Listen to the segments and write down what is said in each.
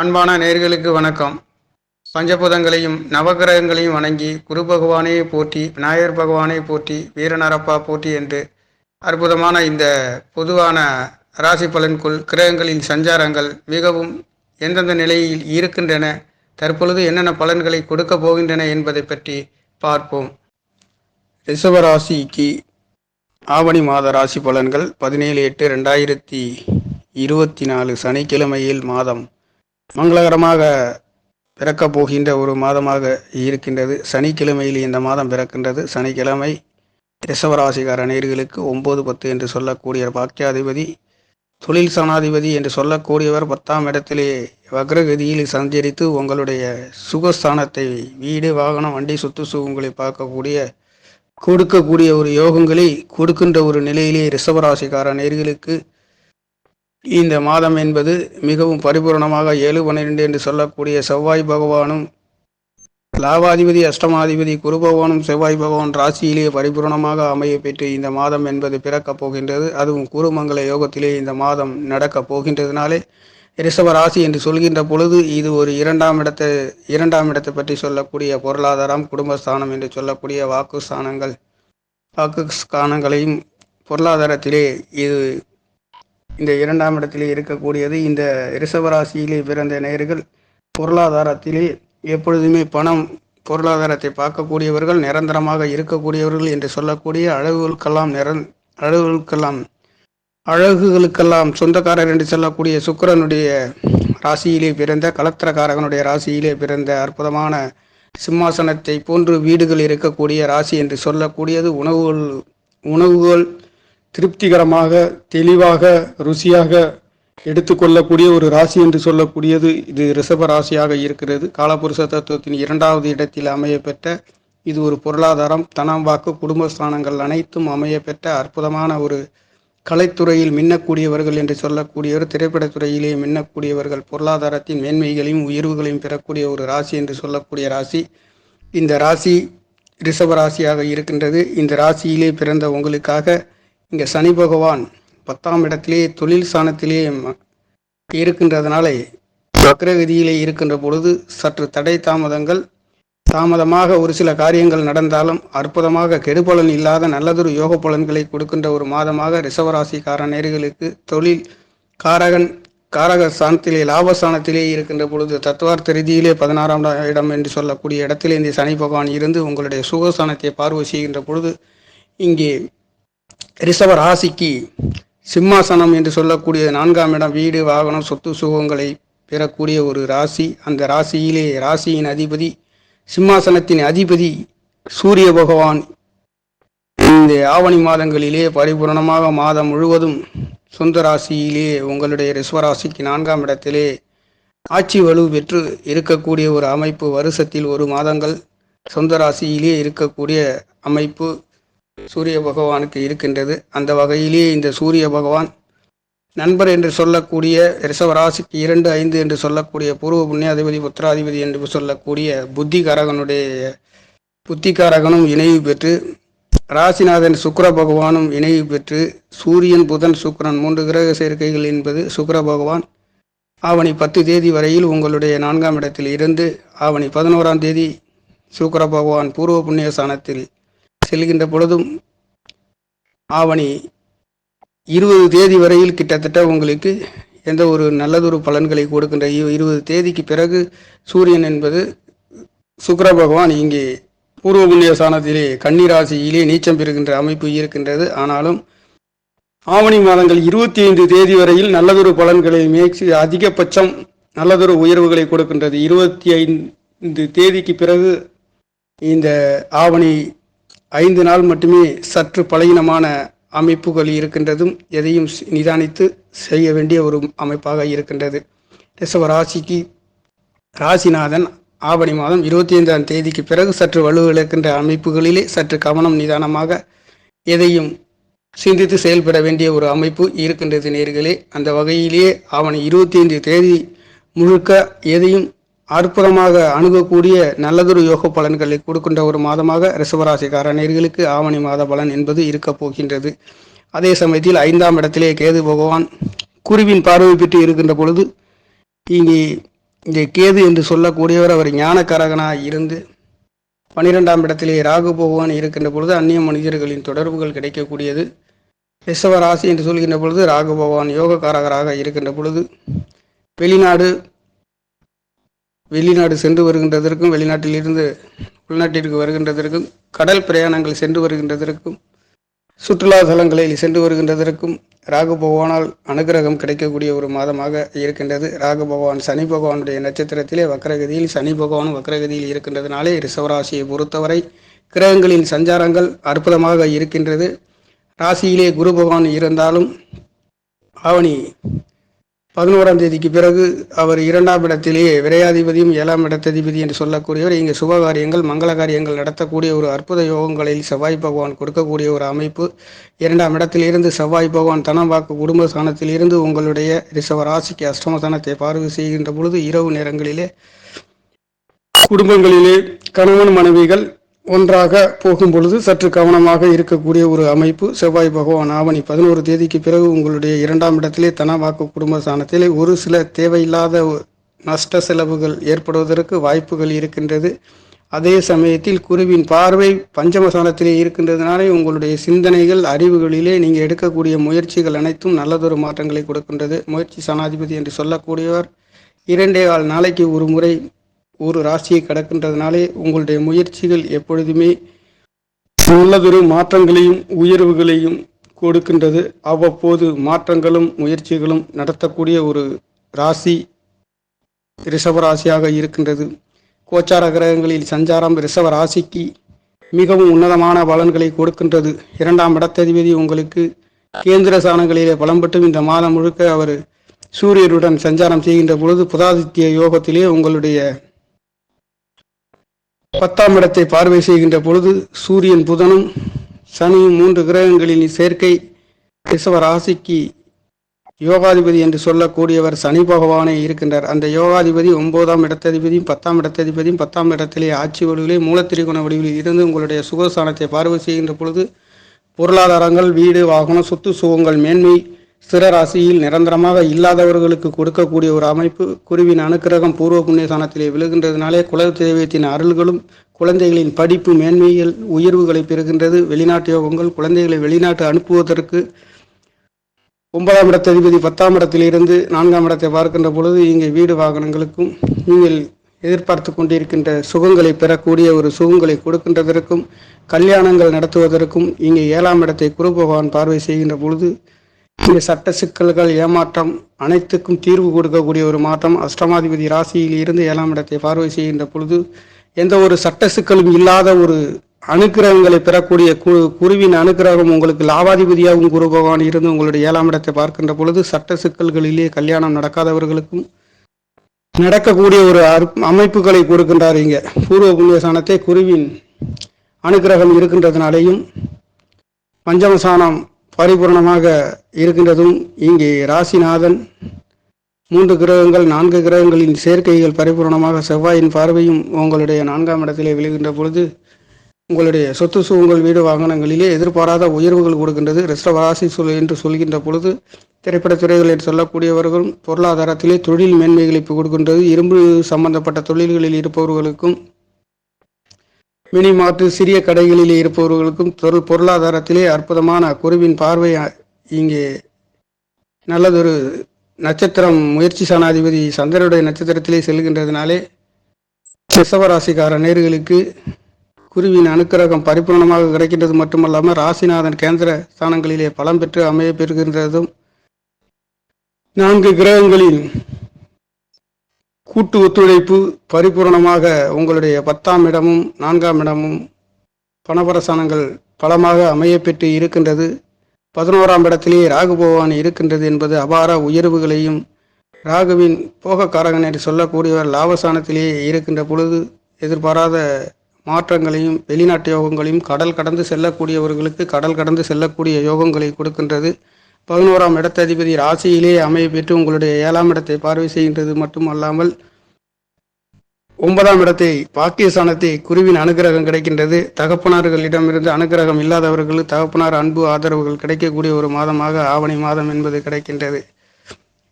அன்பான நேர்களுக்கு வணக்கம். பஞ்சபூதங்களையும் நவகிரகங்களையும் வணங்கி குரு பகவானையே போற்றி விநாயகர் பகவானே போற்றி வீரநரப்பா போற்றி என்று அற்புதமான இந்த பொதுவான ராசி பலன்குள் கிரகங்களின் சஞ்சாரங்கள் மிகவும் எந்தெந்த நிலையில் இருக்கின்றன தற்பொழுது என்னென்ன பலன்களை கொடுக்க போகின்றன என்பதை பற்றி பார்ப்போம். ரிஷபராசிக்கு ஆவணி மாத ராசி பலன்கள் பதினேழு எட்டு ரெண்டாயிரத்தி இருபத்தி நாலு சனிக்கிழமையில் மாதம் மங்களகரமாக பிறக்கப் போகின்ற ஒரு மாதமாக இருக்கின்றது. சனிக்கிழமையில் இந்த மாதம் பிறக்கின்றது. சனிக்கிழமை ரிஷவராசிகார நேர்களுக்கு ஒம்பது பத்து என்று சொல்லக்கூடிய பாக்கியாதிபதி தொழில் சனாதிபதி என்று சொல்லக்கூடியவர் பத்தாம் இடத்திலே வக்ரகதியில் சஞ்சரித்து உங்களுடைய சுகஸ்தானத்தை வீடு வாகனம் வண்டி சொத்து சுகங்களை பார்க்கக்கூடிய கொடுக்கக்கூடிய ஒரு யோகங்களை கொடுக்கின்ற ஒரு நிலையிலே ரிஷபராசிக்கார நேர்களுக்கு இந்த மாதம் என்பது மிகவும் பரிபூர்ணமாக ஏழு பன்னிரெண்டு என்று சொல்லக்கூடிய செவ்வாய் பகவானும் லாபாதிபதி அஷ்டமாதிபதி குரு பகவானும் செவ்வாய் பகவான் ராசியிலேயே பரிபூர்ணமாக அமைய பெற்று இந்த மாதம் என்பது பிறக்கப் போகின்றது. அதுவும் குருமங்கல யோகத்திலே இந்த மாதம் நடக்கப் போகின்றதுனாலே ரிஷப ராசி என்று சொல்கின்ற பொழுது இது ஒரு இரண்டாம் இடத்தை இரண்டாம் இடத்தை பற்றி சொல்லக்கூடிய பொருளாதாரம் குடும்பஸ்தானம் என்று சொல்லக்கூடிய வாக்கு ஸ்தானங்கள் வாக்கு ஸ்தானங்களையும் பொருளாதாரத்திலே இது இந்த இரண்டாம் இடத்திலே இருக்கக்கூடியது இந்த ரிஷபராசியிலே பிறந்த நேர்கள் பொருளாதாரத்திலே எப்பொழுதுமே பணம் பொருளாதாரத்தை பார்க்கக்கூடியவர்கள் நிரந்தரமாக இருக்கக்கூடியவர்கள் என்று சொல்லக்கூடிய அழகுகளுக்கெல்லாம் நிரந் அழகுகளுக்கெல்லாம் அழகுகளுக்கெல்லாம் சொந்தக்காரர் என்று சொல்லக்கூடிய சுக்கிரனுடைய ராசியிலே பிறந்த கலத்திரக்காரகனுடைய ராசியிலே பிறந்த அற்புதமான சிம்மாசனத்தை போன்று வீடுகள் இருக்கக்கூடிய ராசி என்று சொல்லக்கூடியது உணவுகள் உணவுகள் திருப்திகரமாக தெளிவாக ருசியாக எடுத்துக்கொள்ளக்கூடிய ஒரு ராசி என்று சொல்லக்கூடியது இது ரிஷப ராசியாக இருக்கிறது. காலபுருஷ தத்துவத்தின் இரண்டாவது இடத்தில் அமைய பெற்ற இது ஒரு பொருளாதாரம். தனம் வாக்கு குடும்பஸ்தானங்கள் அனைத்தும் அமைய பெற்ற அற்புதமான ஒரு கலைத்துறையில் மின்னக்கூடியவர்கள் என்று சொல்லக்கூடியவர் திரைப்படத்துறையிலே மின்னக்கூடியவர்கள். பொருளாதாரத்தின் மேன்மைகளையும் உயர்வுகளையும் பெறக்கூடிய ஒரு ராசி என்று சொல்லக்கூடிய ராசி. இந்த ராசி ரிஷப ராசியாக இருக்கின்றது. இந்த ராசியிலே பிறந்த உங்களுக்காக இங்கே சனி பகவான் பத்தாம் இடத்திலே தொழில் சாணத்திலே இருக்கின்றதுனால வக்ரகதியிலே இருக்கின்ற பொழுது சற்று தடை தாமதங்கள் தாமதமாக ஒரு சில காரியங்கள் நடந்தாலும் அற்புதமாக கெடுபலன் இல்லாத நல்லதொரு யோக பலன்களை கொடுக்கின்ற ஒரு மாதமாக ரிசவராசிக்கார நேர்களுக்கு தொழில் காரகன் காரக ஸ்தானத்திலே லாபஸ்தானத்திலே இருக்கின்ற பொழுது தத்துவார்த்த ரீதியிலே பதினாறாம் இடம் என்று சொல்லக்கூடிய இடத்திலே இந்த சனி பகவான் இருந்து உங்களுடைய சுகஸ்தானத்தை பார்வை செய்கின்ற பொழுது இங்கே ரிஷப ராசிக்கு சிம்மாசனம் என்று சொல்லக்கூடிய நான்காம் இடம் வீடு வாகனம் சொத்து சுகங்களை பெறக்கூடிய ஒரு ராசி. அந்த ராசியிலே ராசியின் அதிபதி சிம்மாசனத்தின் அதிபதி சூரிய பகவான். இந்த ஆவணி மாதங்களிலே பரிபூரணமாக மாதம் முழுவதும் சொந்த ராசியிலே உங்களுடைய ரிஸ்வராசிக்கு நான்காம் இடத்திலே ஆட்சி வலு பெற்று இருக்கக்கூடிய ஒரு அமைப்பு. வருஷத்தில் ஒரு மாதங்கள் சொந்த ராசியிலே இருக்கக்கூடிய அமைப்பு. சூரிய பகவானுக்கு இருக்கின்றது. அந்த வகையிலேயே இந்த சூரிய பகவான் நண்பர் என்று சொல்லக்கூடிய ரிஷவராசிக்கு இரண்டு ஐந்து என்று சொல்லக்கூடிய பூர்வ புண்ணியாதிபதி புத்திராதிபதி என்று சொல்லக்கூடிய புத்திகாரகனுடைய புத்திகாரகனும் இணைவு பெற்று ராசிநாதன் சுக்கர பகவானும் இணைவு பெற்று சூரியன் புதன் சுக்கரன் மூன்று கிரக சேர்க்கைகள் என்பது சுக்கர பகவான் ஆவணி பத்து தேதி வரையில் உங்களுடைய நான்காம் இடத்தில் இருந்து ஆவணி பதினோராம் தேதி சுக்கர பகவான் பூர்வ புண்ணிய ஸ்தானத்தில் செல்கின்ற பொழுதும் ஆவணி இருபது தேதி வரையில் கிட்டத்தட்ட உங்களுக்கு எந்த ஒரு நல்லதொரு பலன்களை கொடுக்கின்ற இருபது தேதிக்கு பிறகு சூரியன் என்பது சுக்கர பகவான் இங்கே பூர்வ புண்ணிய ஸ்தானத்திலே கன்னிராசியிலே நீச்சம் பெறுகின்ற அமைப்பு இருக்கின்றது. ஆனாலும் ஆவணி மாதங்கள் இருபத்தி ஐந்து தேதி வரையில் நல்லதொரு பலன்களை மேய்ச்சி அதிகபட்சம் நல்லதொரு உயர்வுகளை கொடுக்கின்றது. இருபத்தி ஐந்து தேதிக்கு பிறகு இந்த ஆவணி ஐந்து நாள் மட்டுமே சற்று பலகீனமான அமைப்புகள் இருக்கின்றதும் எதையும் நிதானித்து செய்ய வேண்டிய ஒரு அமைப்பாக இருக்கின்றது. ரிஷப ராசிக்கு ராசிநாதன் ஆவணி மாதம் இருபத்தி ஐந்தாம் தேதிக்கு பிறகு சற்று வலுவிழக்கின்ற அமைப்புகளிலே சற்று கவனம் நிதானமாக எதையும் சிந்தித்து செயல்பட வேண்டிய ஒரு அமைப்பு இருக்கின்றது நேர்களே. அந்த வகையிலேயே ஆவணி இருபத்தி ஐந்து தேதி முழுக்க எதையும் அற்புதமாக அணுகக்கூடிய நல்லதொரு யோக பலன்களை கொடுக்கின்ற ஒரு மாதமாக ரிசவராசிக்கார நேர்களுக்கு ஆவணி மாத பலன் என்பது இருக்கப் போகின்றது. அதே சமயத்தில் ஐந்தாம் இடத்திலே கேது பகவான் குருவின் பார்வை பெற்று இருக்கின்ற பொழுது இங்கே இங்கே கேது என்று சொல்லக்கூடியவர் அவர் ஞானக்காரகனாக இருந்து பனிரெண்டாம் இடத்திலே ராகு பகவான் இருக்கின்ற பொழுது அந்நிய மனிதர்களின் தொடர்புகள் கிடைக்கக்கூடியது. ரிஷவ ராசி என்று சொல்கின்ற பொழுது ராகு பகவான் யோகக்காரகராக இருக்கின்ற பொழுது வெளிநாடு வெளிநாடு சென்று வருகின்றதற்கும் வெளிநாட்டிலிருந்து உள்நாட்டிற்கு வருகின்றதற்கும் கடல் பிரயாணங்கள் சென்று வருகின்றதற்கும் சுற்றுலா தலங்களில் சென்று வருகின்றதற்கும் ராகு பகவானால் அனுகிரகம் கிடைக்கக்கூடிய ஒரு மாதமாக இருக்கின்றது. ராகு பகவான் சனி பகவானுடைய நட்சத்திரத்திலே வக்கரகதியில் சனி பகவானும் வக்கரகதியில் இருக்கின்றதுனாலே ரிஷவராசியை பொறுத்தவரை கிரகங்களின் சஞ்சாரங்கள் அற்புதமாக இருக்கின்றது. ராசியிலே குரு பகவான் இருந்தாலும் ஆவணி பதினோராம் தேதிக்கு பிறகு அவர் இரண்டாம் இடத்திலேயே விரையாதிபதியும் ஏழாம் இடத்ததிபதி என்று சொல்லக்கூடியவர். இங்கே சுபகாரியங்கள் மங்கள காரியங்கள் நடத்தக்கூடிய ஒரு அற்புத யோகங்களில் செவ்வாய் பகவான் கொடுக்கக்கூடிய ஒரு அமைப்பு. இரண்டாம் இடத்திலிருந்து செவ்வாய் பகவான் தனவாக்கு குடும்ப ஸ்தானத்திலிருந்து உங்களுடைய ரிஷவ ராசிக்கு அஷ்டமஸ்தானத்தை பார்வை செய்கின்ற பொழுது இரவு நேரங்களிலே குடும்பங்களிலே கணவன் மனைவிகள் ஒன்றாக போகும் பொழுது சற்று கவனமாக இருக்கக்கூடிய ஒரு அமைப்பு செவ்வாய் பகவான் ஆவணி பதினோரு தேதிக்கு பிறகு உங்களுடைய இரண்டாம் இடத்திலே தனவாக்கு குடும்ப ஸ்தானத்திலே ஒரு சில தேவையில்லாத நஷ்ட செலவுகள் ஏற்படுவதற்கு வாய்ப்புகள் இருக்கின்றது. அதே சமயத்தில் குருவின் பார்வை பஞ்சமசானத்திலே இருக்கின்றதுனாலே உங்களுடைய சிந்தனைகள் அறிவுகளிலே நீங்கள் எடுக்கக்கூடிய முயற்சிகள் அனைத்தும் நல்லதொரு மாற்றங்களை கொடுக்கின்றது. முயற்சி சனாதிபதி என்று சொல்லக்கூடியவர் இரண்டே கால் நாளைக்கு ஒரு முறை ஒரு ராசியை கடக்கின்றதுனாலே உங்களுடைய முயற்சிகள் எப்பொழுதுமே நல்லதொரு மாற்றங்களையும் உயர்வுகளையும் கொடுக்கின்றது. அவ்வப்போது மாற்றங்களும் முயற்சிகளும் நடத்தக்கூடிய ஒரு ராசி ரிஷபராசியாக இருக்கின்றது. கோச்சார கிரகங்களில் சஞ்சாரம் ரிஷப ராசிக்கு மிகவும் உன்னதமான பலன்களை கொடுக்கின்றது. இரண்டாம் இடத்ததிபதி உங்களுக்கு கேந்திர சாணங்களிலே பலம் பெற்றும் இந்த மாதம் முழுக்க அவர் சூரியருடன் சஞ்சாரம் செய்கின்ற பொழுது புதாதித்ய யோகத்திலே உங்களுடைய பத்தாம் இடத்தை பார்வை செய்கின்ற பொழுது சூரியன் புதனும் சனியும் மூன்று கிரகங்களின் சேர்க்கை ரிஷவ ராசிக்கு யோகாதிபதி என்று சொல்லக்கூடியவர் சனி பகவானே இருக்கின்றார். அந்த யோகாதிபதி ஒன்பதாம் இடத்ததிபதியும் பத்தாம் இடத்ததிபதியும் பத்தாம் இடத்திலே ஆட்சி வடிவிலே மூலத்திரிகுண வடிவில் இருந்து உங்களுடைய சுகஸ்தானத்தை பார்வை செய்கின்ற பொழுது பொருளாதாரங்கள் வீடு வாகனம் சொத்து சுகங்கள் மேன்மை ஸ்திர ராசியில் நிரந்தரமாக இல்லாதவர்களுக்கு கொடுக்கக்கூடிய ஒரு அமைப்பு குருவின் அனுக்கிரகம் பூர்வ புண்ணியஸ்தானத்திலே விழுகின்றதுனாலே குல தெய்வத்தின் அருள்களும் குழந்தைகளின் படிப்பு மேன்மையில் உயர்வுகளை பெறுகின்றது. வெளிநாட்டு யோகங்கள் குழந்தைகளை வெளிநாட்டு அனுப்புவதற்கு ஒன்பதாம் இடத்ததிபதி பத்தாம் இடத்திலிருந்து நான்காம் இடத்தை பார்க்கின்ற பொழுது இங்கே வீடு வாகனங்களுக்கும் நீங்கள் எதிர்பார்த்து கொண்டிருக்கின்ற சுகங்களை பெறக்கூடிய ஒரு சுகங்களை கொடுக்கின்றதற்கும் கல்யாணங்கள் நடத்துவதற்கும் இங்கே ஏழாம் இடத்தை குரு பகவான் பார்வை செய்கின்ற பொழுது இந்த சட்ட சிக்கல்கள் ஏமாற்றம் அனைத்துக்கும் தீர்வு கொடுக்கக்கூடிய ஒரு மாற்றம் அஷ்டமாதிபதி ராசியில் இருந்து ஏழாம் இடத்தை பார்வை செய்கின்ற பொழுது எந்த ஒரு சட்ட சிக்கலும் இல்லாத ஒரு அனுக்கிரகங்களை பெறக்கூடிய கு குருவின் அனுக்கிரகம் உங்களுக்கு லாபாதிபதியாகவும் குரு பகவான் இருந்து உங்களுடைய ஏழாம் இடத்தை பார்க்கின்ற பொழுது சட்ட சிக்கல்களிலே கல்யாணம் நடக்காதவர்களுக்கும் நடக்கக்கூடிய ஒரு அமைப்புகளை கொடுக்கின்றார் இங்கே. பூர்வ புண்ணியசானத்தை குருவின் அனுக்கிரகம் இருக்கின்றதுனாலேயும் பஞ்சமசானம் பரிபூர்ணமாக இருக்கின்றதும் இங்கே ராசிநாதன் மூன்று கிரகங்கள் நான்கு கிரகங்களின் சேர்க்கைகள் பரிபூர்ணமாக செவ்வாயின் பார்வையும் உங்களுடைய நான்காம் இடத்திலே விழுகின்ற பொழுது உங்களுடைய சொத்து சுகங்கள் வீடு வாகனங்களிலே எதிர்பாராத உயர்வுகள் கொடுக்கின்றது. ரிஷபராசி சொல் என்று சொல்கின்ற பொழுது திரைப்படத்துறைகள் என்று சொல்லக்கூடியவர்களும் பொருளாதாரத்திலே தொழில் மேன்மைகளை கொடுக்கின்றது. இரும்பு சம்பந்தப்பட்ட தொழில்களில் இருப்பவர்களுக்கும் மினி மாற்று சிறிய கடைகளிலே இருப்பவர்களுக்கும் பொருள் பொருளாதாரத்திலே அற்புதமான குருவின் பார்வை இங்கே நல்லதொரு நட்சத்திரம் முயற்சி சனாதிபதி சந்திரனுடைய நட்சத்திரத்திலே செல்கின்றதுனாலே ரிஷபராசிக்கார நேர்களுக்கு குருவின் அனுக்கிரகம் பரிபூர்ணமாக கிடைக்கின்றது. மட்டுமல்லாமல் ராசிநாதன் கேந்திர ஸ்தானங்களிலே பலம் பெற்று அமைய பெறுகின்றதும் நான்கு கிரகங்களின் கூட்டு ஒத்துழைப்பு பரிபூரணமாக உங்களுடைய பத்தாம் இடமும் நான்காம் இடமும் பணபரசானங்கள் பலமாக அமையப்பெற்று இருக்கின்றது. பதினோராம் இடத்திலே ராகு பகவான் இருக்கின்றது என்பது அபார உயர்வுகளையும் ராகுவின் போகக்காரகன் என்று சொல்லக்கூடியவர் லாபஸ்தானத்திலேயே இருக்கின்ற பொழுது எதிர்பாராத மாற்றங்களையும் வெளிநாட்டு யோகங்களையும் கடல் கடந்து செல்லக்கூடியவர்களுக்கு கடல் கடந்து செல்லக்கூடிய யோகங்களை கொடுக்கின்றது. பதினோராம் இடத்ததிபதி ராசியிலே அமைய பெற்று உங்களுடைய ஏழாம் இடத்தை பார்வை செய்கின்றது மட்டுமல்லாமல் ஒன்பதாம் இடத்தை பாக்கியஸ்தானத்தை குருவின் அனுகிரகம் கிடைக்கின்றது. தகப்பனார்களிடமிருந்து அனுகிரகம் இல்லாதவர்களுக்கு தகப்பனார் அன்பு ஆதரவுகள் கிடைக்கக்கூடிய ஒரு மாதமாக ஆவணி மாதம் என்பது கிடைக்கின்றது.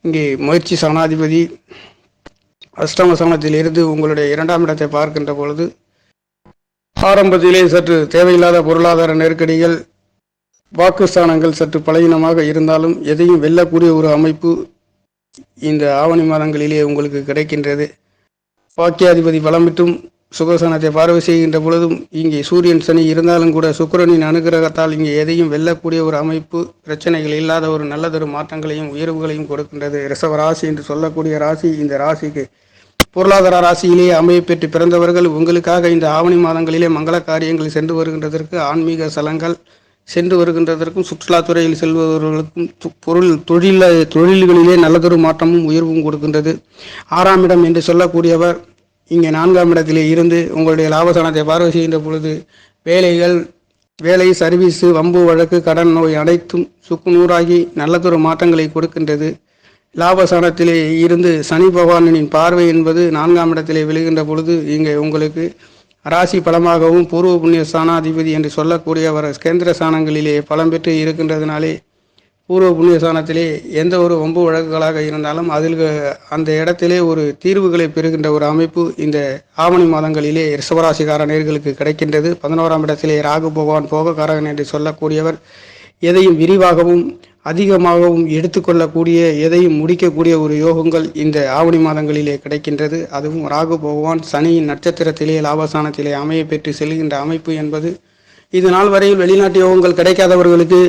இங்கே முயற்சி சனாதிபதி அஷ்டம இருந்து உங்களுடைய இரண்டாம் இடத்தை பார்க்கின்ற பொழுது ஆரம்பத்திலே சற்று தேவையில்லாத பொருளாதார நெருக்கடிகள் வாக்குஸ்தானங்கள் சற்று பலகீனமாக இருந்தாலும் எதையும் வெல்லக்கூடிய ஒரு அமைப்பு இந்த ஆவணி மாதங்களிலே உங்களுக்கு கிடைக்கின்றது. பாக்கியாதிபதி பலமிட்டும் சுகசனத்தை பார்வை செய்கின்ற பொழுதும் இங்கே சூரியன் சனி இருந்தாலும் கூட சுக்கிரனின் அனுகிரகத்தால் இங்கே எதையும் வெல்லக்கூடிய ஒரு அமைப்பு பிரச்சனைகள் இல்லாத ஒரு நல்லதொரு மாற்றங்களையும் உயர்வுகளையும் கொடுக்கின்றது. ரிசவ ராசி என்று சொல்லக்கூடிய ராசி இந்த ராசிக்கு பொருளாதார ராசியிலே அமைய பெற்று பிறந்தவர்கள் உங்களுக்காக இந்த ஆவணி மாதங்களிலே மங்கள காரியங்கள் சென்று வருகின்றதற்கு ஆன்மீக சலங்கள் சென்று வருகின்றதற்கும் சுற்றுலாத்துறையில் செல்பவர்களுக்கும் பொருள் தொழில தொழில்களிலே நல்லதொரு மாற்றமும் உயர்வும் கொடுக்கின்றது. ஆறாம் இடம் என்று சொல்லக்கூடியவர் இங்கே நான்காம் இடத்திலே இருந்து உங்களுடைய லாபசனத்தை பார்வை செய்கின்ற பொழுது வேலைகள் வேலை சர்வீஸு வம்பு வழக்கு கடன் நோய் அனைத்தும் சுக்கு நூறாகி நல்லதொரு மாற்றங்களை கொடுக்கின்றது. லாபஸ்தானத்திலே இருந்து சனி பகவானின் பார்வை என்பது நான்காம் இடத்திலே விழுகின்ற பொழுது இங்கே உங்களுக்கு ராசி பலமாகவும் பூர்வ புண்ணிய ஸ்தானாதிபதி என்று சொல்லக்கூடியவர் கேந்திர ஸ்தானங்களிலே பலம் பெற்று இருக்கின்றதுனாலே பூர்வ புண்ணிய ஸ்தானத்திலே எந்த ஒரு வம்பு வழக்குகளாக இருந்தாலும் அதில் அந்த இடத்திலே ஒரு தீர்வுகளை பெறுகின்ற ஒரு அமைப்பு இந்த ஆவணி மாதங்களிலே ரிஷபராசிக்கார நேர்களுக்கு கிடைக்கின்றது. பதினோராம் இடத்திலே ராகு பகவான் போகக்காரகன் என்று சொல்லக்கூடியவர் எதையும் விரிவாகவும் அதிகமாகவும் எடுத்துக்கொள்ளக்கூடிய எதையும் முடிக்கக்கூடிய ஒரு யோகங்கள் இந்த ஆவணி மாதங்களிலே கிடைக்கின்றது. அதுவும் ராகு பகவான் சனியின் நட்சத்திரத்திலே லாபஸ்தானத்திலே அமைய பெற்று செல்கின்ற அமைப்பு என்பது இது நாள் வரையில் வெளிநாட்டு யோகங்கள் கிடைக்காதவர்களுக்கு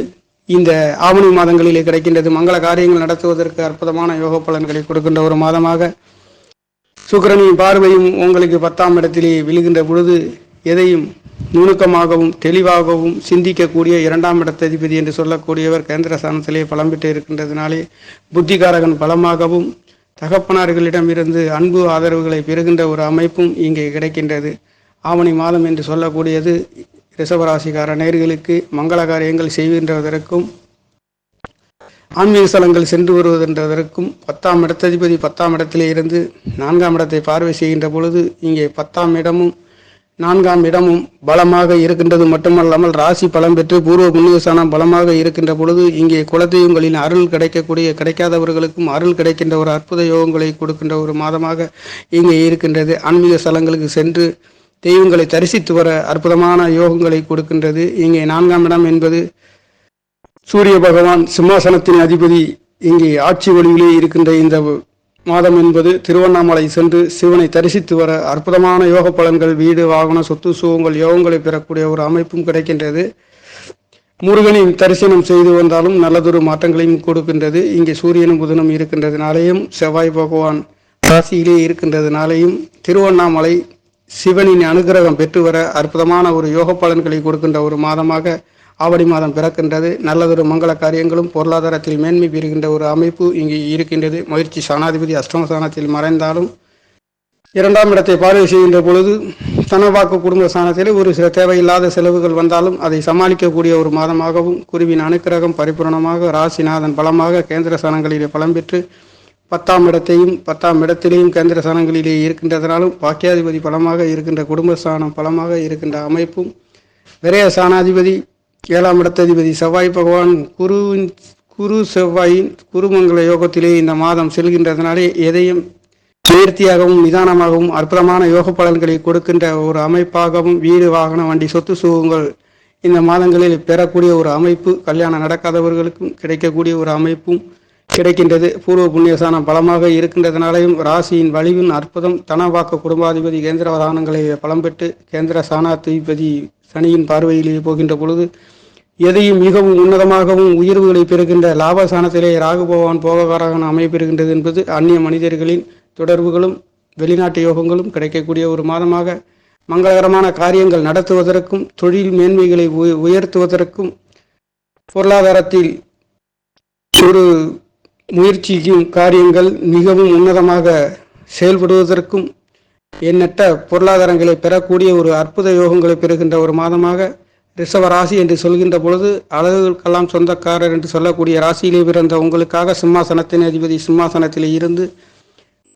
இந்த ஆவணி மாதங்களிலே கிடைக்கின்றது. மங்கள காரியங்கள் நடத்துவதற்கு அற்புதமான யோக பலன்களை கொடுக்கின்ற ஒரு மாதமாக சுக்கரனின் பார்வையும் உங்களுக்கு பத்தாம் இடத்திலே விழுகின்ற பொழுது எதையும் நுணுக்கமாகவும் தெளிவாகவும் சிந்திக்கக்கூடிய இரண்டாம் இடத்ததிபதி என்று சொல்லக்கூடியவர் கேந்திர ஸ்தானத்திலே பலம் பெற்று இருக்கின்றதுனாலே புத்திகாரகன் பலமாகவும் தகப்பனார்களிடமிருந்து அன்பு ஆதரவுகளை பெறுகின்ற ஒரு அமைப்பும் இங்கே கிடைக்கின்றது. ஆவணி மாதம் என்று சொல்லக்கூடியது ரிஷபராசிக்கார நேர்களுக்கு மங்கள காரியங்கள் செய்கின்றதற்கும் ஆன்மீக ஸ்தலங்கள் சென்று வருவதென்றதற்கும் பத்தாம் இடத்ததிபதி பத்தாம் இடத்திலே இருந்து நான்காம் இடத்தை பார்வை செய்கின்ற பொழுது இங்கே பத்தாம் இடமும் நான்காம் இடமும் பலமாக இருக்கின்றது மட்டுமல்லாமல் ராசி பலம் பெற்று பூர்வ புண்ணியஸ்தானம் பலமாக இருக்கின்ற பொழுது இங்கே குலதெய்வங்களின் அருள் கிடைக்கக்கூடிய கிடைக்காதவர்களுக்கும் அருள் கிடைக்கின்ற ஒரு அற்புத யோகங்களை கொடுக்கின்ற ஒரு மாதமாக இங்கே இருக்கின்றது. ஆன்மீக ஸ்தலங்களுக்கு சென்று தெய்வங்களை தரிசித்து வர அற்புதமான யோகங்களை கொடுக்கின்றது. இங்கே நான்காம் இடம் என்பது சூரிய பகவான் சிம்மாசனத்தின் அதிபதி இங்கே ஆட்சி ஒளியிலே இருக்கின்ற இந்த மாதம் என்பது திருவண்ணாமலை சென்று சிவனை தரிசித்து வர அற்புதமான யோக பலன்கள் வீடு வாகன சொத்து சுகங்கள் யோகங்களை பெறக்கூடிய ஒரு அமைப்பும் கிடைக்கின்றது. முருகனின் தரிசனம் செய்து வந்தாலும் நல்லதொரு மாற்றங்களையும் கொடுக்கின்றது. இங்கே சூரியனும் புதனும் இருக்கின்றதுனாலேயும் செவ்வாய் பகவான் ராசியிலே இருக்கின்றதுனாலேயும் திருவண்ணாமலை சிவனின் அனுகிரகம் பெற்று வர அற்புதமான ஒரு யோக பலன்களை கொடுக்கின்ற ஒரு மாதமாக ஆவடி மாதம் பிறக்கின்றது. நல்லதொரு மங்கள காரியங்களும் பொருளாதாரத்தில் மேன்மை பெறுகின்ற ஒரு அமைப்பு இங்கே இருக்கின்றது. முயற்சி சனாதிபதி அஷ்டமஸ்தானத்தில் மறைந்தாலும் இரண்டாம் இடத்தை பார்வை செய்கின்ற பொழுது தனவாக்கு குடும்ப சாணத்தில் ஒரு சில தேவையில்லாத செலவுகள் வந்தாலும் அதை சமாளிக்கக்கூடிய ஒரு மாதமாகவும் குருவின் அனுக்கிரகம் பரிபூரணமாக ராசிநாதன் பலமாக கேந்திர ஸ்தானங்களிலே பலம் பெற்று பத்தாம் இடத்தையும் பத்தாம் இடத்திலேயும் கேந்திர ஸ்தானங்களிலே இருக்கின்றதனாலும் பாக்கியாதிபதி பலமாக இருக்கின்ற குடும்பஸ்தானம் பலமாக இருக்கின்ற அமைப்பும் விரய ஸ்தானாதிபதி ஏழாம் இடத்ததிபதி செவ்வாய் பகவான் குருவின் குரு செவ்வாயின் குருமங்கல யோகத்திலே இந்த மாதம் செல்கின்றதனாலே எதையும் நேர்த்தியாகவும் நிதானமாகவும் அற்புதமான யோக பலன்களை கொடுக்கின்ற ஒரு அமைப்பாகவும் வீடு வாகன வண்டி சொத்து சுகங்கள் இந்த மாதங்களில் பெறக்கூடிய ஒரு அமைப்பு கல்யாணம் நடக்காதவர்களுக்கும் கிடைக்கக்கூடிய ஒரு அமைப்பும் கிடைக்கின்றது. பூர்வ புண்ணியசானம் பலமாக இருக்கின்றதுனாலையும் ராசியின் வலிவின் அற்புதம் தனவாக்க குடும்பாதிபதி கேந்திர வதானங்களை பலம் பெற்று கேந்திர சானாதிபதி சனியின் பார்வையிலேயே போகின்ற பொழுது எதையும் மிகவும் உன்னதமாகவும் உயர்வுகளை பெறுகின்ற லாபஸ்தானத்திலே ராகு பகவான் போகக்காரகன் அமைப்பிருக்கின்றது என்பது அந்நிய மனிதர்களின் தொடர்புகளும் வெளிநாட்டு யோகங்களும் கிடைக்கக்கூடிய ஒரு மாதமாக மங்களகரமான காரியங்கள் நடத்துவதற்கும் தொழில் மேன்மைகளை உயர்த்துவதற்கும் பொருளாதாரத்தில் ஒரு முயற்சிக்கும் காரியங்கள் மிகவும் உன்னதமாக செயல்படுவதற்கும் எண்ணற்ற பொருளாதாரங்களை பெறக்கூடிய ஒரு அற்புத யோகங்களை பெறுகின்ற ஒரு மாதமாக ரிஷவ ராசி என்று சொல்கின்ற பொழுது அழகுக்கெல்லாம் சொந்தக்காரர் என்று சொல்லக்கூடிய ராசியிலே பிறந்த உங்களுக்காக சிம்மாசனத்தின் அதிபதி சிம்மாசனத்திலே இருந்து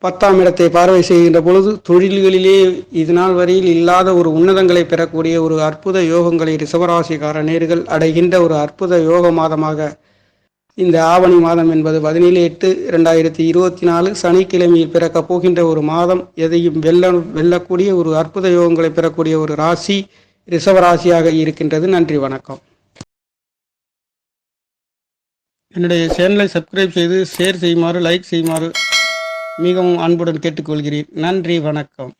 பத்தாம் இடத்தை பார்வை செய்கின்ற பொழுது தொழில்களிலே இது நாள் வரையில் இல்லாத ஒரு உன்னதங்களை பெறக்கூடிய ஒரு அற்புத யோகங்களை ரிஷவராசிக்கார நேர்கள் அடைகின்ற ஒரு அற்புத யோக மாதமாக இந்த ஆவணி மாதம் என்பது பதினேழு எட்டு ரெண்டாயிரத்தி இருபத்தி நாலு சனிக்கிழமையில் பிறக்கப் போகின்ற ஒரு மாதம் எதையும் வெல்ல வெல்லக்கூடிய ஒரு அற்புத யோகங்களை பெறக்கூடிய ஒரு ராசி ரிஷவராசியாக இருக்கின்றது. நன்றி வணக்கம். என்னுடைய சேனலை சப்ஸ்கிரைப் செய்து ஷேர் செய்யுமாறு லைக் செய்யுமாறு மிகவும் அன்புடன் கேட்டுக்கொள்கிறேன். நன்றி வணக்கம்.